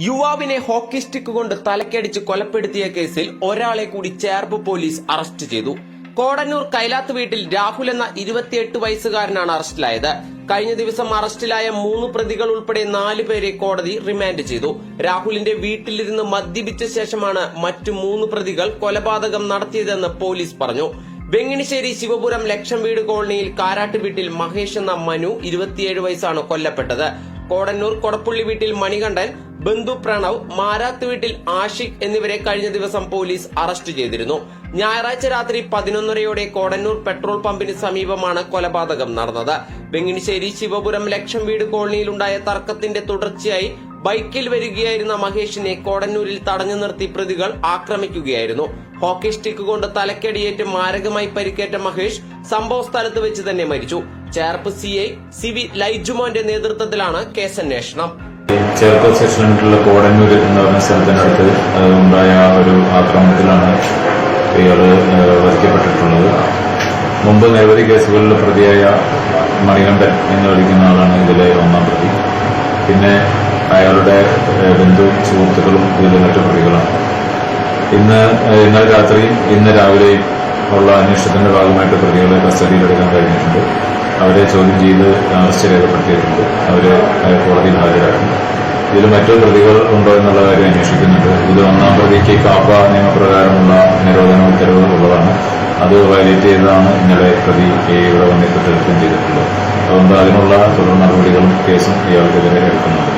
യുവാവിനെ hockey stick കൊണ്ട് തലക്കടിച്ച് കൊലപ്പെടുത്തിയ കേസിൽ ഒരാളെ കൂടി ചേർപ്പ് പോലീസ് അറസ്റ്റ് ചെയ്തു. കോടന്നൂർ കൈലാത്ത് വീട്ടിൽ രാഹുൽ എന്ന ഇരുപത്തിയെട്ട് വയസ്സുകാരനാണ് അറസ്റ്റിലായത്. കഴിഞ്ഞ ദിവസം അറസ്റ്റിലായ മൂന്ന് പ്രതികൾ ഉൾപ്പെടെ നാല് പേരെ കോടതി റിമാൻഡ് ചെയ്തു. രാഹുലിന്റെ വീട്ടിലിരുന്ന് മദ്യപിച്ച ശേഷമാണ് മറ്റു മൂന്ന് പ്രതികൾ കൊലപാതകം നടത്തിയതെന്ന് പോലീസ് പറഞ്ഞു. വെങ്ങിണിശ്ശേരി ശിവപുരം ലക്ഷം വീട് കോളനിയിൽ കാരാട്ട് വീട്ടിൽ മഹേഷ് എന്ന മനു ഇരുപത്തിയേഴ് വയസ്സാണ് കൊല്ലപ്പെട്ടത്. കോടന്നൂർ കൊടപ്പുള്ളി വീട്ടിൽ മണികണ്ഠൻ ബന്ധു പ്രണവ് മാരാത്ത് വീട്ടിൽ ആഷിഖ് എന്നിവരെ കഴിഞ്ഞ ദിവസം പോലീസ് അറസ്റ്റ് ചെയ്തിരുന്നു. ഞായറാഴ്ച രാത്രി പതിനൊന്നരയോടെ കോടന്നൂർ പെട്രോൾ പമ്പിന് സമീപമാണ് കൊലപാതകം നടന്നത്. വെങ്ങിണിശ്ശേരി ശിവപുരം ലക്ഷം വീട് കോളനിയിലുണ്ടായ തർക്കത്തിന്റെ തുടർച്ചയായി ബൈക്കിൽ വരികയായിരുന്ന മഹേഷിനെ കോടന്നൂരിൽ തടഞ്ഞു നിർത്തി പ്രതികൾ ആക്രമിക്കുകയായിരുന്നു. ഹോക്കി സ്റ്റിക്ക് കൊണ്ട് തലക്കടിയേറ്റ് മാരകമായി പരിക്കേറ്റ മഹേഷ് സംഭവ സ്ഥലത്ത് വെച്ച് തന്നെ മരിച്ചു. Cherpu C I C V ലൈജുമോന്റെ നേതൃത്വത്തിലാണ് കേസന്വേഷണം ചേർപ്പ് സെക്ഷനിലുള്ള കോടന്നൂർ എന്ന് പറഞ്ഞ സ്ഥലത്തിനടുത്ത് ഉണ്ടായ ഒരു ആക്രമണത്തിലാണ് ഇയാൾ വധിക്കപ്പെട്ടിട്ടുള്ളത്. മുമ്പ് നിരവധി കേസുകളിൽ പ്രതിയായ മണികണ്ഠൻ എന്ന് വിളിക്കുന്ന ആളാണ് ഇതിലെ ഒന്നാം പ്രതി. പിന്നെ അയാളുടെ ഏഹ്, ബന്ധു സുഹൃത്തുക്കളും ഇതിലെ മറ്റു പ്രതികളാണ്. ഇന്ന് ഇന്നലെ രാത്രിയും ഇന്ന് രാവിലെയും ഉള്ള അന്വേഷണത്തിന്റെ ഭാഗമായിട്ട് പ്രതികളെ കസ്റ്റഡിയിലെടുക്കാൻ കഴിഞ്ഞിട്ടുണ്ട്. അവരെ ചോദ്യം ചെയ്ത് അറസ്റ്റ് രേഖപ്പെടുത്തിയിട്ടുണ്ട്. അവരെ കോടതിയിൽ ഹാജരാക്കും. ഇതിൽ മറ്റു പ്രതികൾ ഉണ്ടോ എന്നുള്ള കാര്യം അന്വേഷിക്കുന്നുണ്ട്. ഇതിൽ ഒന്നാം പ്രതിക്ക് കാപ്പ നിയമപ്രകാരമുള്ള നിരോധന ഉത്തരവ് ഉള്ളതാണ്. അത് വയലേറ്റ് ചെയ്തതാണ് ഇന്നലെ പ്രതി ഇവിടെ വന്ന് കുറ്റകൃത്യം ചെയ്തിട്ടുള്ളത്. അതുകൊണ്ട് അതിനുള്ള തുടർ നടപടികളും കേസും ഇയാൾക്കെതിരെ എടുക്കുന്നുണ്ട്.